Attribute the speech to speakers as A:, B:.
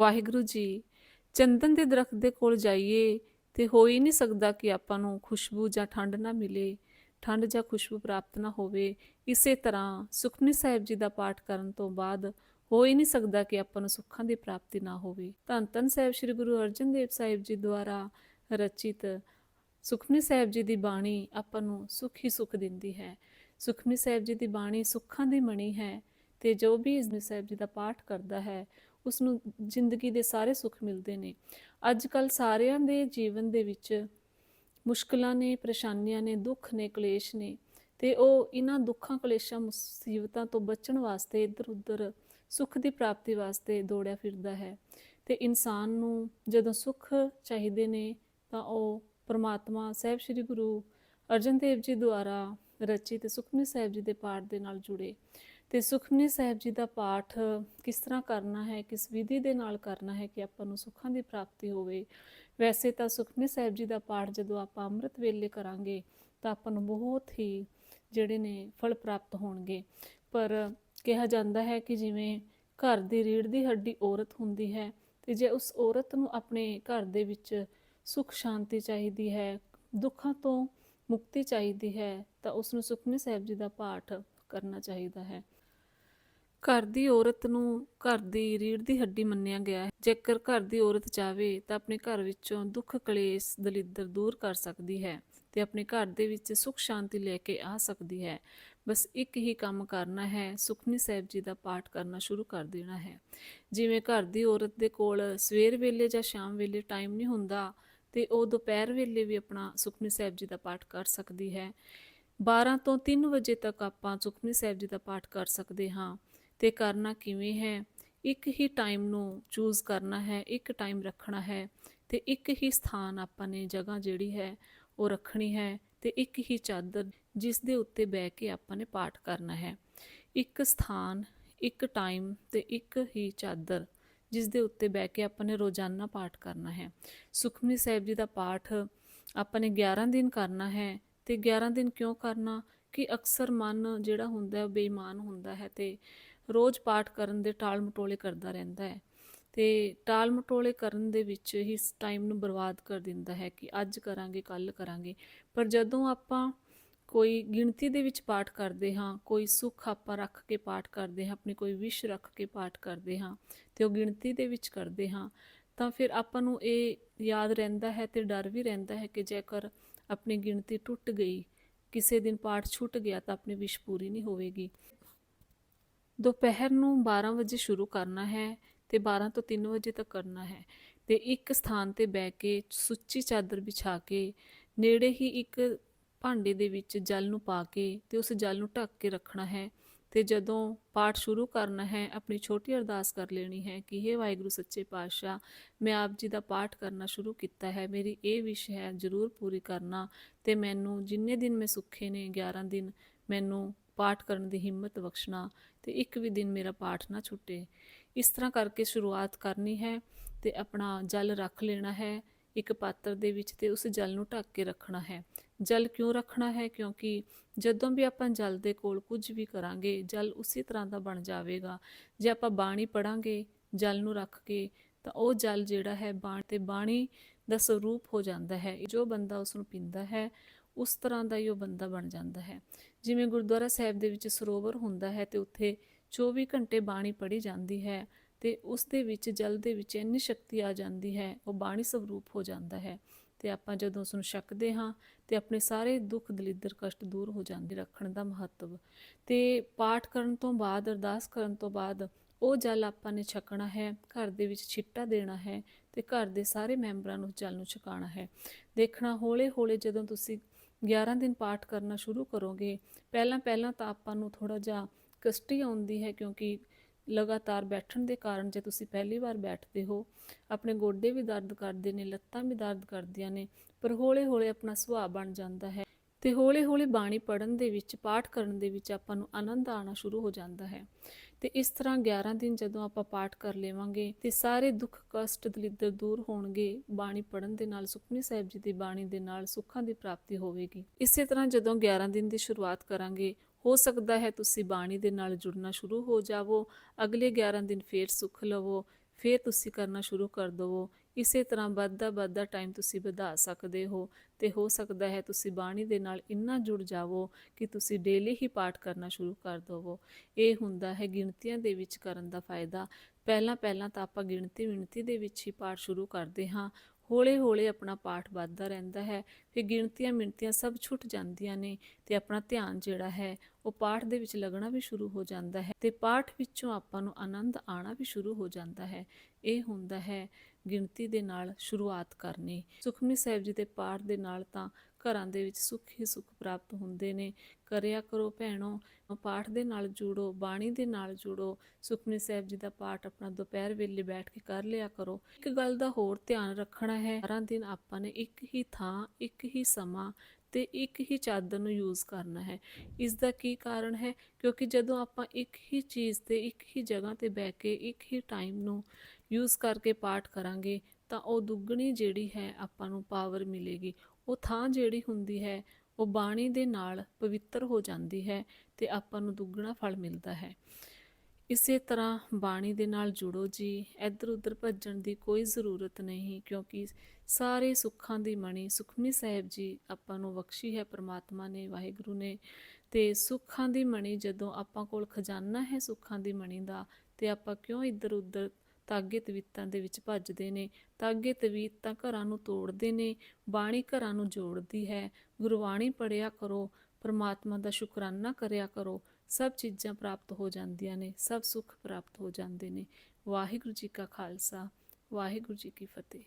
A: ਵਾਹਿਗੁਰੂ ਜੀ, ਚੰਦਨ ਦੇ ਦਰਖਤ ਦੇ ਕੋਲ ਜਾਈਏ ਤੇ ਹੋ ਹੀ ਨਹੀਂ ਸਕਦਾ ਕਿ ਆਪਾਂ ਨੂੰ ਖੁਸ਼ਬੂ ਜਾਂ ਠੰਡ ਨਾ ਮਿਲੇ। ਠੰਡ ਜਾਂ ਖੁਸ਼ਬੂ ਪ੍ਰਾਪਤ ਨਾ ਹੋਵੇ। ਇਸੇ ਤਰ੍ਹਾਂ ਸੁਖਮਨੀ ਸਾਹਿਬ ਜੀ ਦਾ ਪਾਠ ਕਰਨ ਤੋਂ ਬਾਅਦ ਹੋ ਹੀ ਨਹੀਂ ਸਕਦਾ ਕਿ ਆਪਾਂ ਨੂੰ ਸੁੱਖਾਂ ਦੀ ਪ੍ਰਾਪਤੀ ਨਾ ਹੋਵੇ। ਧੰਨ ਧੰਨ ਸਾਹਿਬ ਸ੍ਰੀ ਗੁਰੂ ਅਰਜਨ ਦੇਵ ਸਾਹਿਬ ਜੀ ਦੁਆਰਾ ਰਚਿਤ ਸੁਖਮਨੀ ਸਾਹਿਬ ਜੀ ਦੀ ਬਾਣੀ ਆਪਾਂ ਨੂੰ ਸੁਖ ਹੀ ਸੁਖ ਦਿੰਦੀ ਹੈ। ਸੁਖਮਨੀ ਸਾਹਿਬ ਜੀ ਦੀ ਬਾਣੀ ਸੁੱਖਾਂ ਦੀ ਮਣੀ ਹੈ ਤੇ ਜੋ ਵੀ ਇਸ ਸਾਹਿਬ ਜੀ ਦਾ ਪਾਠ ਕਰਦਾ ਹੈ ਉਸ ਨੂੰ ਜ਼ਿੰਦਗੀ ਦੇ ਸਾਰੇ ਸੁੱਖ ਮਿਲਦੇ ਨੇ। ਅੱਜ ਕੱਲ ਸਾਰਿਆਂ ਦੇ ਜੀਵਨ ਦੇ ਵਿੱਚ ਮੁਸ਼ਕਲਾਂ ਨੇ, ਪਰੇਸ਼ਾਨੀਆਂ ਨੇ, ਦੁੱਖ ਨੇ, ਕਲੇਸ਼ ਨੇ ਤੇ ਉਹ ਇਹਨਾਂ ਦੁੱਖਾਂ, ਕਲੇਸ਼ਾਂ, ਮੁਸੀਬਤਾਂ ਤੋਂ ਬਚਣ ਵਾਸਤੇ ਇੱਧਰ ਉੱਧਰ ਸੁੱਖ ਦੀ ਪ੍ਰਾਪਤੀ ਵਾਸਤੇ ਦੌੜਿਆ ਫਿਰਦਾ ਹੈ ਤੇ ਇਨਸਾਨ ਨੂੰ ਜਦੋਂ ਸੁੱਖ ਚਾਹੀਦੇ ਨੇ ਤਾਂ ਉਹ ਪਰਮਾਤਮਾ ਸਾਹਿਬ ਸ੍ਰੀ ਗੁਰੂ ਅਰਜਨ ਦੇਵ ਜੀ ਦੁਆਰਾ ਰਚਿਤ ਸੁਖਮਨੀ ਸਾਹਿਬ ਜੀ ਦੇ ਪਾਠ ਦੇ ਨਾਲ ਜੁੜੇ। ਤੇ ਸੁਖਮਨੀ ਸਾਹਿਬ ਜੀ ਦਾ ਪਾਠ ਕਿਸ ਤਰ੍ਹਾਂ ਕਰਨਾ ਹੈ, ਕਿਸ ਵਿਧੀ ਦੇ ਨਾਲ ਕਰਨਾ ਹੈ ਕਿ ਆਪਾਂ ਨੂੰ ਸੁੱਖਾਂ ਦੀ ਪ੍ਰਾਪਤੀ ਹੋਵੇ। ਵੈਸੇ ਤਾਂ ਸੁਖਮਨੀ ਸਾਹਿਬ ਜੀ ਦਾ ਪਾਠ ਜਦੋਂ ਆਪਾਂ ਅੰਮ੍ਰਿਤ ਵੇਲੇ ਕਰਾਂਗੇ ਤਾਂ ਆਪਾਂ ਨੂੰ ਬਹੁਤ ਹੀ ਜਿਹੜੇ ਨੇ ਫਲ ਪ੍ਰਾਪਤ ਹੋਣਗੇ। ਪਰ ਕਿਹਾ ਜਾਂਦਾ ਹੈ ਕਿ ਜਿਵੇਂ ਘਰ ਦੀ ਰੀੜ ਦੀ ਹੱਡੀ ਔਰਤ ਹੁੰਦੀ ਹੈ ਤੇ ਜੇ ਉਸ ਔਰਤ ਨੂੰ ਆਪਣੇ ਘਰ ਦੇ ਵਿੱਚ ਸੁਖ ਸ਼ਾਂਤੀ ਚਾਹੀਦੀ ਹੈ, ਦੁੱਖਾਂ ਤੋਂ ਮੁਕਤੀ ਚਾਹੀਦੀ ਹੈ ਤਾਂ ਉਸ ਨੂੰ ਸੁਖਮਨੀ ਸਾਹਿਬ ਜੀ ਦਾ ਪਾਠ ਕਰਨਾ ਚਾਹੀਦਾ ਹੈ। ਘਰ ਦੀ ਔਰਤ ਨੂੰ ਘਰ ਦੀ ਰੀੜ ਦੀ ਹੱਡੀ ਮੰਨਿਆ ਗਿਆ ਹੈ। ਜੇਕਰ ਘਰ ਦੀ ਔਰਤ ਚਾਹੇ ਤਾਂ ਆਪਣੇ ਘਰ ਵਿੱਚੋਂ ਦੁੱਖ, ਕਲੇਸ਼, ਦਲਿੱਦਰ ਦੂਰ ਕਰ ਸਕਦੀ ਹੈ ਤੇ ਆਪਣੇ ਘਰ ਦੇ ਵਿੱਚ ਸੁਖ, ਸ਼ਾਂਤੀ ਲੈ ਕੇ ਆ ਸਕਦੀ ਹੈ। ਬਸ ਇੱਕ ਹੀ ਕੰਮ ਕਰਨਾ ਹੈ ਸੁਖਨੀ ਸਾਹਿਬ ਜੀ ਦਾ ਪਾਠ ਕਰਨਾ ਸ਼ੁਰੂ ਕਰ ਦੇਣਾ ਹੈ। ਜਿਵੇਂ ਘਰ ਦੀ ਔਰਤ ਦੇ ਕੋਲ ਸਵੇਰ ਵੇਲੇ ਜਾਂ ਸ਼ਾਮ ਵੇਲੇ ਟਾਈਮ ਨਹੀਂ ਹੁੰਦਾ ਤੇ ਉਹ ਦੁਪਹਿਰ ਵੇਲੇ ਵੀ ਆਪਣਾ ਸੁਖਨੀ ਸਾਹਿਬ ਜੀ ਦਾ ਪਾਠ ਕਰ ਸਕਦੀ ਹੈ। 12 ਤੋਂ 3 ਵਜੇ ਤੱਕ ਆਪਾਂ ਸੁਖਨੀ ਸਾਹਿਬ ਜੀ ਦਾ ਪਾਠ ਕਰ ਸਕਦੇ ਹਾਂ। ਤੇ ਕਰਨਾ ਕਿਵੇਂ ਹੈ? ਇੱਕ ਹੀ ਟਾਈਮ ਨੂੰ ਚੂਜ਼ ਕਰਨਾ ਹੈ, ਇੱਕ ਟਾਈਮ ਰੱਖਣਾ ਹੈ ਤੇ ਇੱਕ ਹੀ ਸਥਾਨ ਆਪਾਂ ਨੇ, ਜਗ੍ਹਾ ਜਿਹੜੀ ਹੈ ਉਹ ਰੱਖਣੀ ਹੈ ਤੇ ਇੱਕ ਹੀ ਚਾਦਰ ਜਿਸ ਦੇ ਉੱਤੇ ਬਹਿ ਕੇ ਆਪਾਂ ਨੇ ਪਾਠ ਕਰਨਾ ਹੈ। ਇੱਕ ਸਥਾਨ, ਇੱਕ ਟਾਈਮ ਤੇ ਇੱਕ ਹੀ ਚਾਦਰ ਜਿਸ ਦੇ ਉੱਤੇ ਬਹਿ ਕੇ ਆਪਾਂ ਨੇ ਰੋਜ਼ਾਨਾ ਪਾਠ ਕਰਨਾ ਹੈ। ਸੁਖਮਨੀ ਸਾਹਿਬ ਜੀ ਦਾ ਪਾਠ ਆਪਾਂ ਨੇ 11 ਦਿਨ ਕਰਨਾ ਹੈ ਤੇ 11 ਦਿਨ ਕਿਉਂ ਕਰਨਾ? ਕਿ ਅਕਸਰ ਮਨ ਜਿਹੜਾ ਹੁੰਦਾ ਹੈ ਉਹ ਬੇਈਮਾਨ ਹੁੰਦਾ ਹੈ ਤੇ ਰੋਜ਼ ਪਾਠ ਕਰਨ ਦੇ ਟਾਲ ਮਟੋਲੇ ਕਰਦਾ ਰਹਿੰਦਾ ਹੈ ਤੇ ਟਾਲ ਮਟੋਲੇ ਕਰਨ ਦੇ ਵਿੱਚ ਹੀ ਟਾਈਮ ਨੂੰ ਬਰਬਾਦ ਕਰ ਦਿੰਦਾ ਹੈ ਕਿ ਅੱਜ ਕਰਾਂਗੇ ਕੱਲ ਕਰਾਂਗੇ। ਪਰ ਜਦੋਂ ਆਪਾਂ ਕੋਈ ਗਿਣਤੀ ਦੇ ਵਿੱਚ ਪਾਠ ਕਰਦੇ ਹਾਂ, ਕੋਈ ਸੁੱਖ ਆਪਾਂ ਰੱਖ ਕੇ ਪਾਠ ਕਰਦੇ ਹਾਂ, ਆਪਣੀ ਕੋਈ ਵਿਸ਼ ਰੱਖ ਕੇ ਪਾਠ ਕਰਦੇ ਹਾਂ ਤੇ ਉਹ ਗਿਣਤੀ ਦੇ ਵਿੱਚ ਕਰਦੇ ਹਾਂ, ਤਾਂ ਫਿਰ ਆਪਾਂ ਨੂੰ ਇਹ ਯਾਦ ਰਹਿੰਦਾ ਹੈ ਤੇ ਡਰ ਵੀ ਰਹਿੰਦਾ ਹੈ ਕਿ ਜੇਕਰ ਆਪਣੀ ਗਿਣਤੀ ਟੁੱਟ ਗਈ, ਕਿਸੇ ਦਿਨ ਪਾਠ ਛੁੱਟ ਗਿਆ ਤਾਂ ਆਪਣੀ ਵਿਸ਼ ਪੂਰੀ ਨਹੀਂ ਹੋਵੇਗੀ। ਦੁਪਹਿਰ ਨੂੰ 12 ਵਜੇ ਸ਼ੁਰੂ ਕਰਨਾ ਹੈ ਤੇ 12 ਤੋਂ 3 ਵਜੇ ਤੱਕ ਕਰਨਾ ਹੈ। ਤੇ ਇੱਕ ਸਥਾਨ ਤੇ ਬਹਿ ਕੇ ਸੁੱਚੀ ਚਾਦਰ ਵਿਛਾ ਕੇ, ਨੇੜੇ ਹੀ ਇੱਕ ਭਾਂਡੇ ਦੇ ਵਿੱਚ ਜਲ ਨੂੰ ਪਾ ਕੇ ਤੇ ਉਸ ਜਲ ਨੂੰ ਢੱਕ ਕੇ ਰੱਖਣਾ ਹੈ। ਤੇ ਜਦੋਂ ਪਾਠ ਸ਼ੁਰੂ ਕਰਨਾ ਹੈ, ਆਪਣੀ ਛੋਟੀ ਅਰਦਾਸ ਕਰ ਲੈਣੀ ਹੈ ਕਿ हे ਵਾਹਿਗੁਰੂ, ਸੱਚੇ ਪਾਤਸ਼ਾਹ, ਮੈਂ ਆਪ ਜੀ ਦਾ ਪਾਠ ਕਰਨਾ ਸ਼ੁਰੂ ਕੀਤਾ ਹੈ। ਮੇਰੀ ਇਹ ਵਿਸ਼ ਹੈ ਜ਼ਰੂਰ ਪੂਰੀ ਕਰਨਾ ਤੇ ਮੈਨੂੰ ਜਿੰਨੇ ਦਿਨ ਮੈਂ ਸੁੱਖੇ ਨੇ 11 ਦਿਨ ਮੈਨੂੰ ਪਾਠ ਕਰਨ ਦੀ ਹਿੰਮਤ ਬਖਸ਼ਣਾ ਤੇ ਇੱਕ ਵੀ ਦਿਨ ਮੇਰਾ ਪਾਠ ਨਾ ਛੁੱਟੇ। ਇਸ ਤਰ੍ਹਾਂ ਕਰਕੇ ਸ਼ੁਰੂਆਤ ਕਰਨੀ ਹੈ ਤੇ ਆਪਣਾ ਜਲ ਰੱਖ ਲੈਣਾ ਹੈ, ਇੱਕ ਪਾਤਰ ਦੇ ਵਿੱਚ ਤੇ ਉਸ ਜਲ ਨੂੰ ਢੱਕ ਕੇ ਰੱਖਣਾ ਹੈ। ਜਲ ਕਿਉਂ ਰੱਖਣਾ ਹੈ? ਕਿਉਂਕਿ ਜਦੋਂ ਵੀ ਆਪਾਂ ਜਲ ਦੇ ਕੋਲ ਕੁਝ ਵੀ ਕਰਾਂਗੇ, ਜਲ ਉਸੇ ਤਰ੍ਹਾਂ ਦਾ ਬਣ ਜਾਵੇਗਾ। ਜੇ ਆਪਾਂ ਬਾਣੀ ਪੜਾਂਗੇ ਜਲ ਨੂੰ ਰੱਖ ਕੇ, ਤਾਂ ਉਹ ਜਲ ਜਿਹੜਾ ਹੈ ਬਾਣੀ ਤੇ ਬਾਣੀ ਦਾ ਸਰੂਪ ਹੋ ਜਾਂਦਾ ਹੈ। ਜੋ ਬੰਦਾ ਉਸ ਨੂੰ ਪੀਂਦਾ ਹੈ ਉਸ ਤਰ੍ਹਾਂ ਦਾ ਹੀ ਉਹ ਬੰਦਾ ਬਣ ਜਾਂਦਾ ਹੈ। ਜਿਵੇਂ ਗੁਰਦੁਆਰਾ ਸਾਹਿਬ ਦੇ ਵਿੱਚ ਸਰੋਵਰ ਹੁੰਦਾ ਹੈ ਤੇ ਉੱਥੇ 24 ਘੰਟੇ ਬਾਣੀ ਪੜ੍ਹੀ ਜਾਂਦੀ ਹੈ ਤੇ ਉਸ ਦੇ ਵਿੱਚ ਜਲ ਦੇ ਵਿੱਚ ਇੰਨੀ ਸ਼ਕਤੀ ਆ ਜਾਂਦੀ ਹੈ, ਉਹ ਬਾਣੀ ਸਰੂਪ ਹੋ ਜਾਂਦਾ ਹੈ ਤੇ ਆਪਾਂ ਜਦੋਂ ਉਸ ਨੂੰ ਛਕਦੇ ਹਾਂ ਤੇ ਆਪਣੇ ਸਾਰੇ ਦੁੱਖ ਦਲਿੱਦਰ ਕਸ਼ਟ ਦੂਰ ਹੋ ਜਾਂਦੇ, ਰੱਖਣ ਦਾ ਮਹੱਤਵ। ਤੇ ਪਾਠ ਕਰਨ ਤੋਂ ਬਾਅਦ, ਅਰਦਾਸ ਕਰਨ ਤੋਂ ਬਾਅਦ ਉਹ ਜਲ ਆਪਾਂ ਨੇ ਛਕਣਾ ਹੈ, ਘਰ ਦੇ ਵਿੱਚ ਛਿੱਟਾ ਦੇਣਾ ਹੈ ਤੇ ਘਰ ਦੇ ਸਾਰੇ ਮੈਂਬਰਾਂ ਨੂੰ ਜਲ ਨੂੰ ਛਕਾਉਣਾ ਹੈ। ਦੇਖਣਾ ਹੌਲੇ ਹੌਲੇ ਜਦੋਂ ਤੁਸੀਂ 11 ਦਿਨ ਪਾਠ ਕਰਨਾ ਸ਼ੁਰੂ ਕਰੋਗੇ, ਪਹਿਲਾਂ ਪਹਿਲਾਂ ਤਾਂ ਆਪਾਂ ਨੂੰ ਥੋੜਾ ਜਿਹਾ ਕਸ਼ਟੀ ਆਉਂਦੀ ਹੈ ਕਿਉਂਕਿ ਲਗਾਤਾਰ ਬੈਠਣ ਦੇ ਕਾਰਨ ਜੇ ਤੁਸੀਂ ਪਹਿਲੀ ਵਾਰ ਬੈਠਦੇ ਹੋ, ਆਪਣੇ ਗੋਡੇ ਵੀ ਦਰਦ ਕਰਦੇ ਨੇ, ਲੱਤਾਂ ਵੀ ਦਰਦ ਕਰਦੀਆਂ ਨੇ, ਪਰ ਹੌਲੇ-ਹੌਲੇ ਆਪਣਾ ਸੁਭਾਅ ਬਣ ਜਾਂਦਾ ਹੈ। ਤੇ ਹੌਲੀ ਹੌਲੀ ਬਾਣੀ ਪੜਨ ਦੇ ਵਿੱਚ, ਪਾਠ ਕਰਨ ਦੇ ਵਿੱਚ ਆਪਾਂ ਨੂੰ ਆਨੰਦ ਆਣਾ ਸ਼ੁਰੂ ਹੋ ਜਾਂਦਾ ਹੈ। ਤੇ ਇਸ ਤਰ੍ਹਾਂ 11 ਦਿਨ ਜਦੋਂ ਆਪਾਂ ਪਾਠ ਕਰ ਲੇਵਾਂਗੇ ਤੇ ਸਾਰੇ ਦੁੱਖ, ਕਸ਼ਟ, ਦਲਿੱਦਰ ਦੂਰ ਹੋਣਗੇ, ਬਾਣੀ ਪੜਨ ਦੇ ਨਾਲ, ਸੁਖਮਨੀ ਸਾਹਿਬ ਜੀ ਦੀ ਬਾਣੀ ਦੇ ਨਾਲ ਸੁੱਖਾਂ ਦੀ ਪ੍ਰਾਪਤੀ ਹੋਵੇਗੀ। ਇਸੇ ਤਰ੍ਹਾਂ ਜਦੋਂ 11 ਦਿਨ ਦੀ ਸ਼ੁਰੂਆਤ ਕਰਾਂਗੇ, ਹੋ ਸਕਦਾ ਹੈ ਤੁਸੀਂ ਬਾਣੀ ਦੇ ਨਾਲ ਜੁੜਨਾ ਸ਼ੁਰੂ ਹੋ ਜਾਵੋ, ਅਗਲੇ 11 ਦਿਨ ਫੇਰ ਸੁੱਖ ਲਵੋ, ਫਿਰ ਤੁਸੀਂ ਕਰਨਾ ਸ਼ੁਰੂ ਕਰ ਦਵੋ। ਇਸੇ ਤਰ੍ਹਾਂ ਵੱਧਦਾ ਵੱਧਦਾ ਟਾਈਮ ਤੁਸੀਂ ਵਧਾ ਸਕਦੇ ਹੋ ਤੇ ਹੋ ਸਕਦਾ ਹੈ ਤੁਸੀਂ ਬਾਣੀ ਦੇ ਨਾਲ ਇੰਨਾ ਜੁੜ ਜਾਵੋ ਕਿ ਤੁਸੀਂ ਡੇਲੀ ਹੀ ਪਾਠ ਕਰਨਾ ਸ਼ੁਰੂ ਕਰ ਦਵੋ। ਇਹ ਹੁੰਦਾ ਹੈ ਗਿਣਤੀਆਂ ਦੇ ਵਿੱਚ ਕਰਨ ਦਾ ਫਾਇਦਾ। ਪਹਿਲਾਂ ਪਹਿਲਾਂ ਤਾਂ ਆਪਾਂ ਗਿਣਤੀ ਮਿਣਤੀ ਦੇ ਵਿੱਚ ਹੀ ਪਾਠ ਸ਼ੁਰੂ ਕਰਦੇ ਹਾਂ। ਹੌਲੇ ਹੌਲੇ ਆਪਣਾ ਪਾਠ ਵੱਧਦਾ ਰਹਿੰਦਾ ਹੈ, ਫਿਰ ਗਿਣਤੀਆਂ ਮਿਣਤੀਆਂ ਸਭ ਛੁੱਟ ਜਾਂਦੀਆਂ ਨੇ ਤੇ ਆਪਣਾ ਧਿਆਨ ਜਿਹੜਾ ਹੈ ਉਹ ਪਾਠ ਦੇ ਵਿੱਚ ਲੱਗਣਾ ਵੀ ਸ਼ੁਰੂ ਹੋ ਜਾਂਦਾ ਹੈ ਤੇ ਪਾਠ ਵਿੱਚੋਂ ਆਪਾਂ ਨੂੰ ਆਨੰਦ ਆਣਾ ਵੀ ਸ਼ੁਰੂ ਹੋ ਜਾਂਦਾ ਹੈ। ਇਹ ਹੁੰਦਾ ਹੈ ਗਿਣਤੀ ਦੇ ਨਾਲ ਸ਼ੁਰੂਆਤ ਕਰਨੀ। ਸੁਖਮਨੀ ਸਾਹਿਬ ਜੀ ਦੇ ਪਾਠ ਦੇ ਨਾਲ ਤਾਂ ਘਰਾਂ ਦੇ ਵਿੱਚ ਸੁੱਖ ਹੀ ਸੁੱਖ ਪ੍ਰਾਪਤ ਹੁੰਦੇ ਨੇ। ਕਰਿਆ ਕਰੋ ਭੈਣੋ, ਪਾਠ ਦੇ ਨਾਲ ਜੁੜੋ, ਬਾਣੀ ਦੇ ਨਾਲ ਜੁੜੋ। ਸੁਖਮਨੀ ਸਾਹਿਬ ਜੀ ਦਾ ਪਾਠ ਆਪਣਾ ਦੁਪਹਿਰ ਵੇਲੇ ਬੈਠ ਕੇ ਕਰ ਲਿਆ ਕਰੋ। ਇੱਕ ਗੱਲ ਦਾ ਹੋਰ ਧਿਆਨ ਰੱਖਣਾ ਹੈ ਸਾਰਾ ਦਿਨ ਆਪਾਂ ਨੇ ਇੱਕ ਹੀ ਥਾਂ, ਇੱਕ ਹੀ ਸਮਾਂ ਤੇ ਇੱਕ ਹੀ ਚਾਦਰ ਨੂੰ ਯੂਜ਼ ਕਰਨਾ ਹੈ। ਇਸ ਦਾ ਕੀ ਕਾਰਨ ਹੈ? ਕਿਉਂਕਿ ਜਦੋਂ ਆਪਾਂ ਇੱਕ ਹੀ ਚੀਜ਼ ਤੇ, ਇੱਕ ਹੀ ਜਗ੍ਹਾ ਤੇ ਬਹਿ ਕੇ, ਇੱਕ ਹੀ ਟਾਈਮ ਨੂੰ ਯੂਜ਼ ਕਰਕੇ ਪਾਠ ਕਰਾਂਗੇ, ਤਾਂ ਉਹ ਦੁੱਗਣੀ ਜਿਹੜੀ ਹੈ ਆਪਾਂ ਨੂੰ ਪਾਵਰ ਮਿਲੇਗੀ। ਉਹ ਥਾਂ ਜਿਹੜੀ ਹੁੰਦੀ ਹੈ, ਉਹ ਬਾਣੀ ਦੇ ਨਾਲ ਪਵਿੱਤਰ ਹੋ ਜਾਂਦੀ ਹੈ ਤੇ ਆਪਾਂ ਨੂੰ ਦੁੱਗਣਾ ਫਲ ਮਿਲਦਾ ਹੈ। ਇਸੇ ਤਰ੍ਹਾਂ ਬਾਣੀ ਦੇ ਨਾਲ ਜੁੜੋ ਜੀ ਇੱਧਰ ਉੱਧਰ ਭੱਜਣ ਦੀ ਕੋਈ ਜ਼ਰੂਰਤ ਨਹੀਂ, ਕਿਉਂਕਿ ਸਾਰੇ ਸੁੱਖਾਂ ਦੀ ਮਣੀ ਸੁਖਮਨੀ ਸਾਹਿਬ ਜੀ ਆਪਾਂ ਨੂੰ ਬਖਸ਼ੀ ਹੈ ਪ੍ਰਮਾਤਮਾ ਨੇ, ਵਾਹਿਗੁਰੂ ਨੇ। ਤੇ ਸੁੱਖਾਂ ਦੀ ਮਣੀ ਜਦੋਂ ਆਪਾਂ ਕੋਲ ਖਜ਼ਾਨਾ ਹੈ ਸੁੱਖਾਂ ਦੀ ਮਣੀ ਦਾ, ਤੇ ਆਪਾਂ ਕਿਉਂ ਇੱਧਰ ਉੱਧਰ ਤਾਗੇ ਤਵੀਤਾਂ ਦੇ ਵਿੱਚ ਭੱਜਦੇ ਨੇ ਤਾਗੇ ਤਵੀਤ ਤਾਂ ਘਰਾਂ ਨੂੰ ਤੋੜਦੇ ਨੇ, ਬਾਣੀ ਘਰਾਂ ਨੂੰ ਜੋੜਦੀ ਹੈ। ਗੁਰਬਾਣੀ ਪੜਿਆ ਕਰੋ, ਪਰਮਾਤਮਾ ਦਾ ਸ਼ੁਕਰਾਨਾ ਕਰਿਆ ਕਰੋ, ਸਭ ਚੀਜ਼ਾਂ ਪ੍ਰਾਪਤ ਹੋ ਜਾਂਦੀਆਂ ਨੇ, ਸਭ ਸੁੱਖ ਪ੍ਰਾਪਤ ਹੋ ਜਾਂਦੇ ਨੇ। ਵਾਹਿਗੁਰੂ ਜੀ ਕਾ ਖਾਲਸਾ, ਵਾਹਿਗੁਰੂ ਜੀ ਕੀ ਫਤਿਹ।